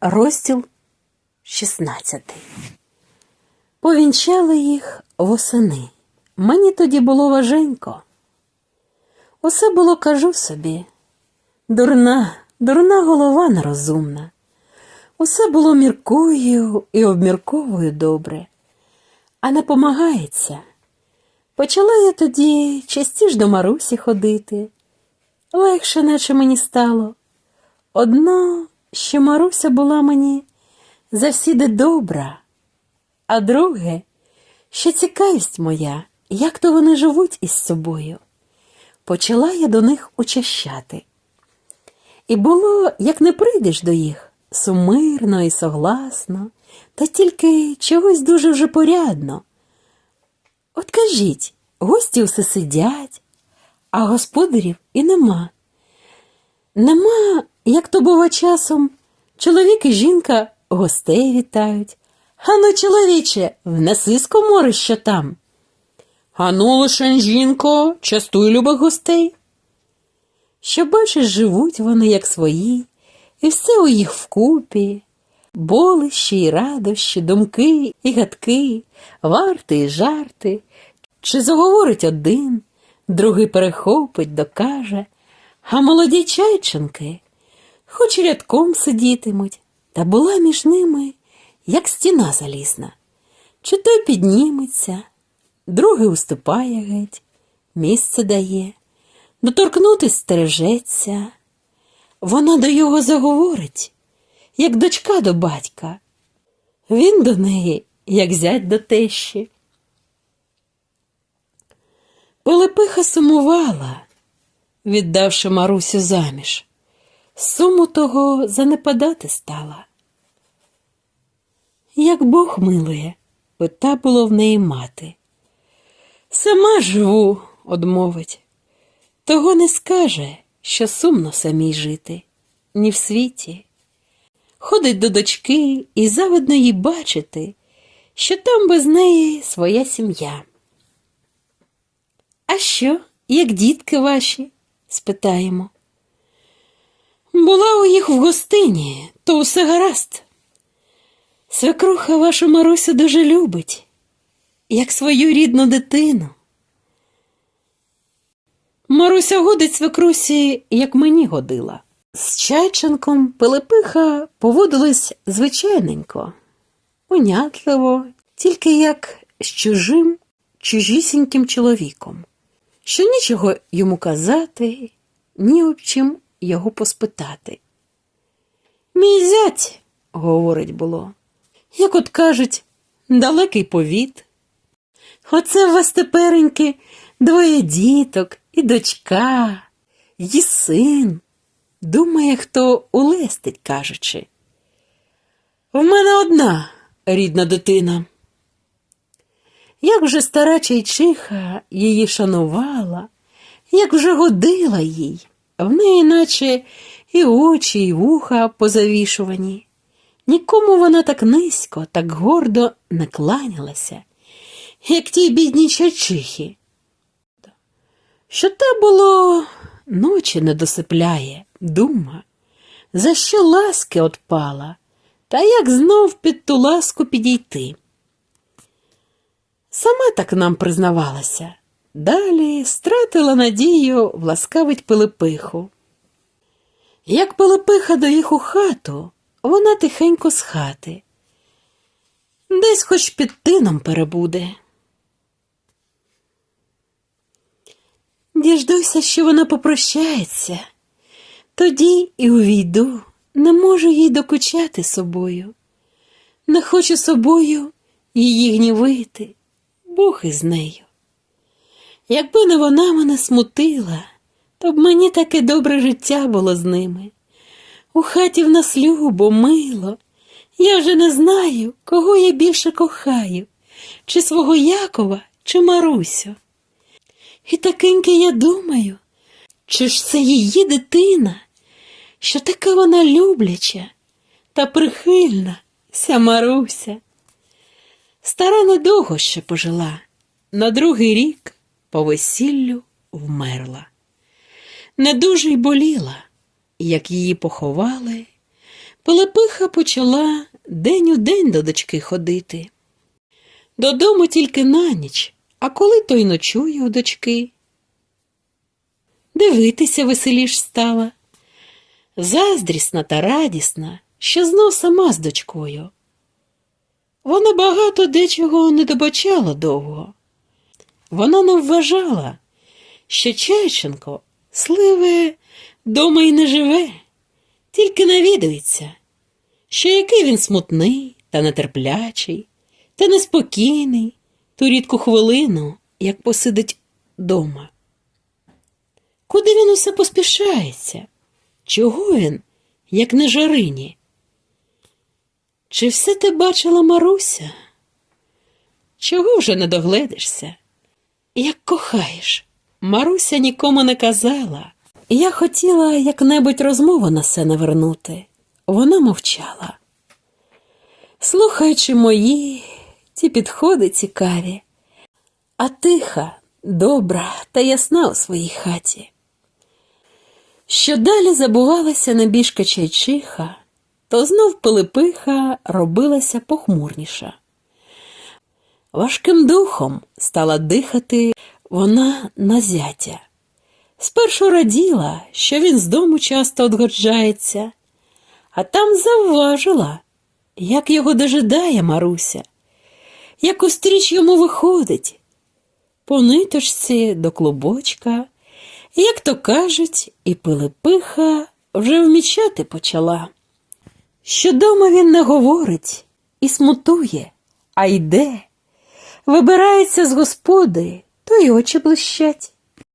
Розділ 16 Повінчали їх восени. Мені тоді було важенько. Усе було, кажу собі, дурна, дурна голова нерозумна. Усе було міркую і обмірковую добре, а не помагається. Почала я тоді частіш до Марусі ходити. Легше, наче мені стало. Одно, що Маруся була мені завсіди добра, а друге, що цікавість моя, як то вони живуть із собою. Почала я до них учащати. І було, як не прийдеш до їх, сумирно і согласно, та тільки чогось дуже вже порядно. От кажіть, гості усе сидять, а господарів і нема. Нема, як то бува часом, чоловік і жінка гостей вітають. Ану, чоловіче, внеси з комори, що там. Ану, лишень, жінко, частуй любих гостей. Що бачиш, живуть вони, як свої, і все у їх вкупі. Болищі й радощі, думки і гадки, варти і жарти. Чи заговорить один, другий перехопить, докаже, а молоді чайченки, хоч рядком сидітимуть, та була між ними, як стіна залізна. Чи той підніметься, другий уступає геть, місце дає, доторкнутись стережеться. Вона до його заговорить, як дочка до батька. Він до неї, як зять до тещі. Пилипиха сумувала, віддавши Марусю заміж. Суму того занепадати стала. Як Бог милує, пита було в неї мати. Сама живу, одмовить, того не скаже, що сумно самій жити, ні в світі. Ходить до дочки і завидно їй бачити, що там без неї своя сім'я. А що, як дітки ваші? спитаємо. Була у їх в гостині, то усе гаразд. Свекруха вашу Марусю дуже любить, як свою рідну дитину. Маруся годить свекрусі, як мені годила. З Чайченком Пилипиха поводилась звичайненько, унятливо, тільки як з чужим, чужісіньким чоловіком, що нічого йому казати, ні об чим його поспитати. Мій зять, говорить було, як от кажуть, далекий повіт. Оце в вас тепереньки двоє діток і дочка, і син. Думає, хто улестить, кажучи. В мене одна рідна дитина. Як вже стара чайчиха її шанувала, як вже годила їй, в неї наче і очі, і вуха позавішувані. Нікому вона так низько, так гордо не кланялася, як тій бідній чайчихі. Що те було ночі не досипляє, дума, за що ласки отпала, та як знов під ту ласку підійти. Сама так нам признавалася, далі стратила надію власкавить Пилипиху. Як Пилипиха до їх у хату, вона тихенько з хати. Десь хоч під тином перебуде. Діждуся, що вона попрощається, тоді і увійду, не можу їй докучати собою, не хочу собою її гнівити, Бог із нею. Якби не вона мене смутила, то б мені таке добре життя було з ними. У хаті в нас любо, мило. Я вже не знаю, кого я більше кохаю, чи свого Якова, чи Марусю. І такеньки я думаю, чи ж це її дитина, що така вона любляча та прихильна, ся Маруся. Стара недовго ще пожила, на другий рік по весіллю вмерла. Не дуже й боліла, як її поховали, Пилипиха почала день у день до дочки ходити. Додому тільки на ніч, а коли то й ночує у дочки. Дивитися веселіш стала. Заздрісна та радісна, що знов сама з дочкою. Вона багато дечого не добачала довго. Вона не вважала, що Чайченко сливе дома й не живе, тільки навідується, що який він смутний та нетерплячий, та неспокійний ту рідку хвилину, як посидить дома. Куди він усе поспішається? Чого він, як не жарині? Чи все ти бачила, Маруся? Чого вже не догледишся? Як кохаєш, Маруся нікому не казала. Я хотіла як-небудь розмову на се навернути. Вона мовчала. Слухаючи мої, ті підходи цікаві, а тиха, добра та ясна у своїй хаті. Що далі забувалася небіжка чайчиха, то знов Пилипиха робилася похмурніша. Важким духом стала дихати вона на зятя. Спершу раділа, що він з дому часто одгоджається, а там завважила, як його дожидає Маруся, як устріч йому виходить, по ниточці до клубочка, як то кажуть, і Пилипиха вже вмічати почала. Що дома він не говорить і смутує, а йде, вибирається з господи, то й очі блищать.